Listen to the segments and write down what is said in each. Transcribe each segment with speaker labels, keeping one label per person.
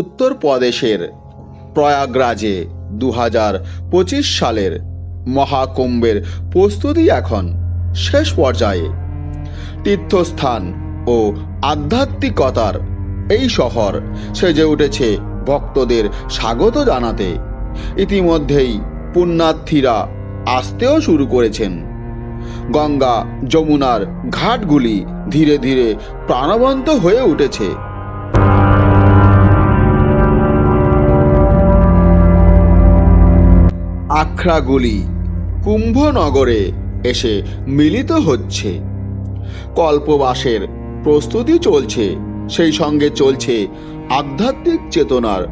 Speaker 1: উত্তরপ্রদেশের প্রয়াগরাজে দু হাজার পঁচিশ সালের মহাকুম্ভের প্রস্তুতি এখন শেষ পর্যায়ে। তীর্থস্থান ও আধ্যাত্মিকতার এই শহর সেজে উঠেছে ভক্তদের স্বাগত জানাতে। ইতিমধ্যেই পুণ্যার্থীরা আসতেও শুরু করেছেন। গঙ্গা যমুনার ঘাটগুলি ধীরে ধীরে প্রাণবন্ত হয়ে উঠেছে। আখড়াগুলি কুম্ভনগরে এসে মিলিত হচ্ছে। কল্পবাসের প্রস্তুতি চলছে, সেই সঙ্গে চলছে আধ্যাত্মিক চেতনার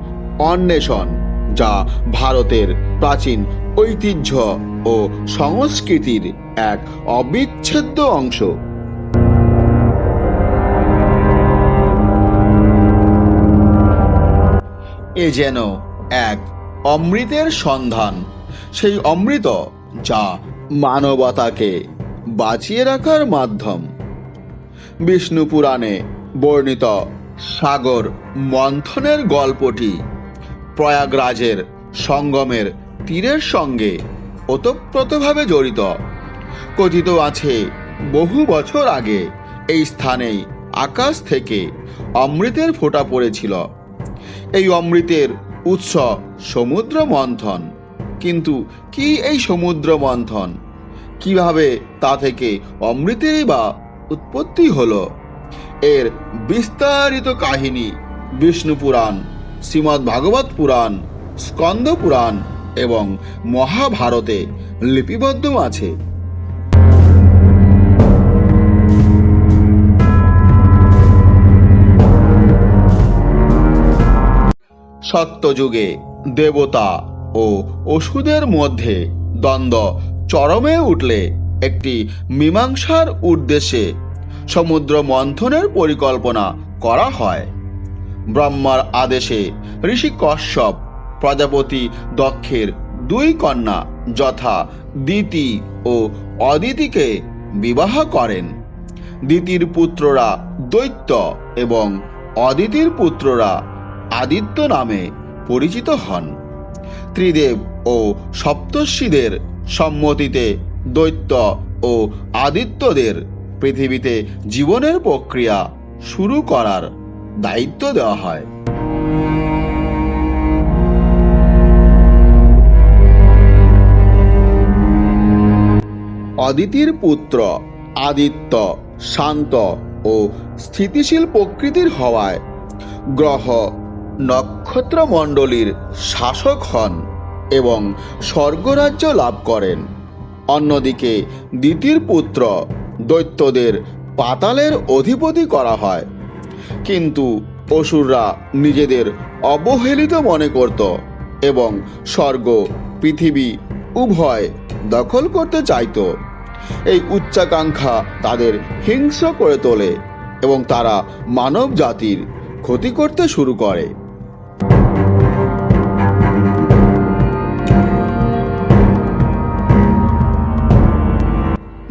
Speaker 1: অন্বেষণ, যা ভারতের প্রাচীন ঐতিহ্য ও সংস্কৃতির এক অবিচ্ছেদ্য অংশ। এ যেন এক অমৃতের সন্ধান। সেই অমৃত যা মানবতাকে বাঁচিয়ে রাখার মাধ্যম। বিষ্ণু পুরাণে বর্ণিত সাগর মন্থনের গল্পটি প্রয়াগরাজের সঙ্গমের তীরের সঙ্গে ওতপ্রোতভাবে জড়িত। কথিত আছে, বহু বছর আগে এই স্থানেই আকাশ থেকে অমৃতের ফোঁটা পড়েছিল। এই অমৃতের উৎস সমুদ্র মন্থন। কিন্তু কি এই সমুদ্র মন্থন কীভাবে তা থেকে অমৃতেরই বা উৎপত্তি হলো? এর বিস্তারিত কাহিনী বিষ্ণু পুরাণ, শ্রীমদ্ ভাগবত পুরাণ, স্কন্দ পুরাণ এবং মহাভারতে লিপিবদ্ধ আছে। সত্যযুগে দেবতা ও ওষুধের মধ্যে দ্বন্দ্ব চরমে উঠলে একটি মীমাংসার উদ্দেশ্যে সমুদ্র মন্থনের পরিকল্পনা করা হয়। ব্রহ্মার আদেশে ঋষি কশ্যপ প্রজাপতি দক্ষের দুই কন্যা যথা দিতি ও অদিতিকে বিবাহ করেন। দিতির পুত্ররা দৈত্য এবং অদিতির পুত্ররা আদিত্য নামে পরিচিত হন। ত্রিদেব ও সপ্তর্ষিদের সম্মতিতে দৈত্য ও আদিত্যদের পৃথিবীতে জীবনের প্রক্রিয়া শুরু করার দায়িত্ব দেওয়া হয়। অদিতির পুত্র আদিত্য শান্ত ও স্থিতিশীল প্রকৃতির হওয়ায় গ্রহ নক্ষত্রমণ্ডলীর শাসক হন এবং স্বর্গরাজ্য লাভ করেন। অন্যদিকে দ্বিতীয় পুত্র দৈত্যদের পাতালের অধিপতি করা হয়। কিন্তু অসুররা নিজেদের অবহেলিত মনে করত এবং স্বর্গ, পৃথিবী উভয় দখল করতে চাইত। এই উচ্চাকাঙ্ক্ষা তাদের হিংস্র করে তোলে এবং তারা মানব জাতির ক্ষতি করতে শুরু করে।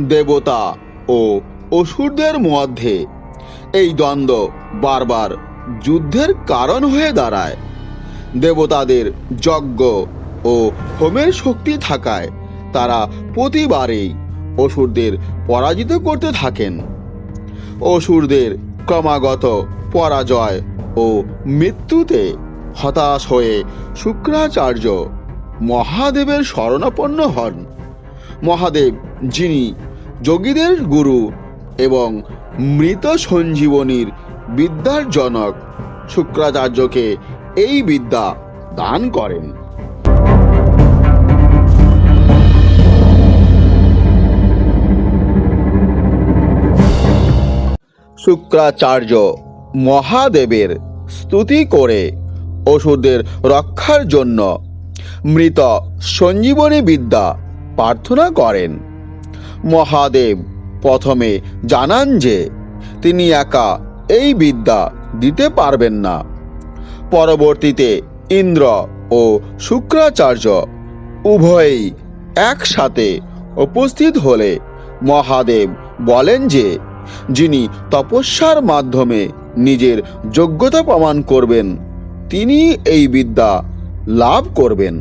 Speaker 1: দেবতা ও অসুরদের মধ্যে। এই দ্বন্দ্ব বারবার যুদ্ধের কারণ হয়ে দাঁড়ায়। দেবতাদের যজ্ঞ ও হোমের শক্তি থাকায় তারা প্রতিবারেই অসুরদের পরাজিত করতে থাকেন। অসুরদের ক্রমাগত পরাজয় ও মৃত্যুতে হতাশ হয়ে শুক্রাচার্য মহাদেবের শরণাপন্ন হন। মহাদেব যিনি যোগীদের গুরু এবং মৃত সঞ্জীবনীর বিদ্যার জনক শুক্রাচার্যকে এই বিদ্যা দান করেন। শুক্রাচার্য মহাদেবের স্তুতি করে অসুরদের রক্ষার জন্য মৃত সঞ্জীবনী বিদ্যা প্রার্থনা করেন। মহাদেব প্রথমে জানান যে তিনি একা এই বিদ্যা দিতে পারবেন না। পরবর্তীতে ইন্দ্র ও শুক্রাচার্য উভয়েই একসাথে উপস্থিত হলে মহাদেব বলেন যে যিনি তপস্যার মাধ্যমে নিজের যোগ্যতা প্রমাণ করবেন, তিনি এই বিদ্যা লাভ করবেন।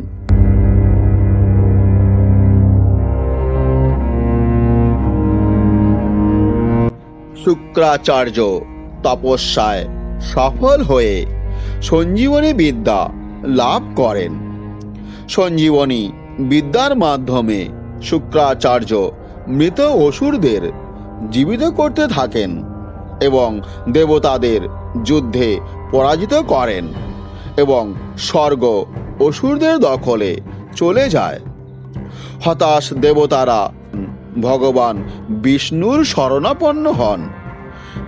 Speaker 1: শুক্রাচার্য তপস্যায় সফল হয়ে সঞ্জীবনী বিদ্যা লাভ করেন। সঞ্জীবনী বিদ্যার মাধ্যমে শুক্রাচার্য মৃত অসুরদের জীবিত করতে থাকেন এবং দেবতাদের যুদ্ধে পরাজিত করেন এবং স্বর্গ অসুরদের দখলে চলে যায়। হতাশ দেবতারা ভগবান বিষ্ণুর শরণাপন্ন হন।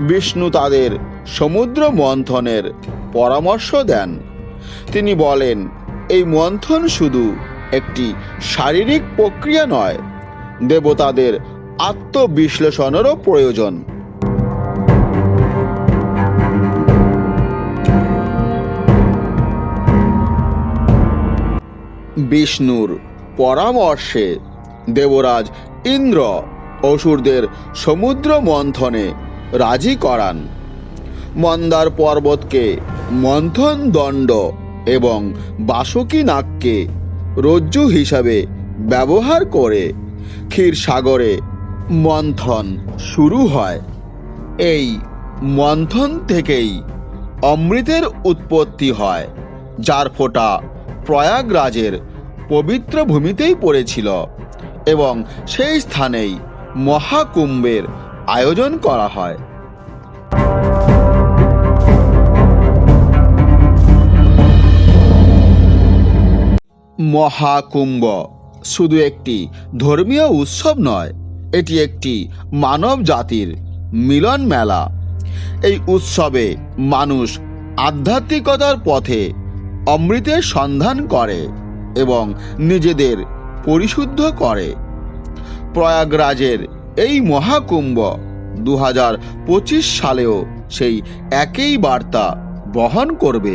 Speaker 1: বিষ্ণু তাদের সমুদ্র মন্থনের পরামর্শ দেন। তিনি বলেন, এই মন্থন শুধু একটি শারীরিক প্রক্রিয়া নয়, দেবতাদের আত্মবিশ্লেষণেরও প্রয়োজন। বিষ্ণুর পরামর্শে দেবরাজ ইন্দ্র অসুরদের সমুদ্র মন্থনে রাজি করান। মন্দার পর্বতকে মন্থন দণ্ড এবং বাসুকী নাগকে রজ্জু হিসাবে ব্যবহার করে ক্ষীরসাগরে মন্থন শুরু হয়। এই মন্থন থেকেই অমৃতের উৎপত্তি হয়, যার ফোঁটা প্রয়াগরাজের পবিত্র ভূমিতেই পড়েছিল এবং সেই স্থানেই মহাকুম্ভের আয়োজন করা হয়। মহাকুম্ভ শুধু একটি ধর্মীয় উৎসব নয়, এটি একটি মানব জাতির মিলন মেলা। এই উৎসবে মানুষ আধ্যাত্মিকতার পথে অমৃতের সন্ধান করে এবং নিজেদের পরিশুদ্ধ করে। প্রয়াগরাজের এই মহাকুম্ভ দু হাজার পঁচিশ সালেও সেই একই বার্তা বহন করবে।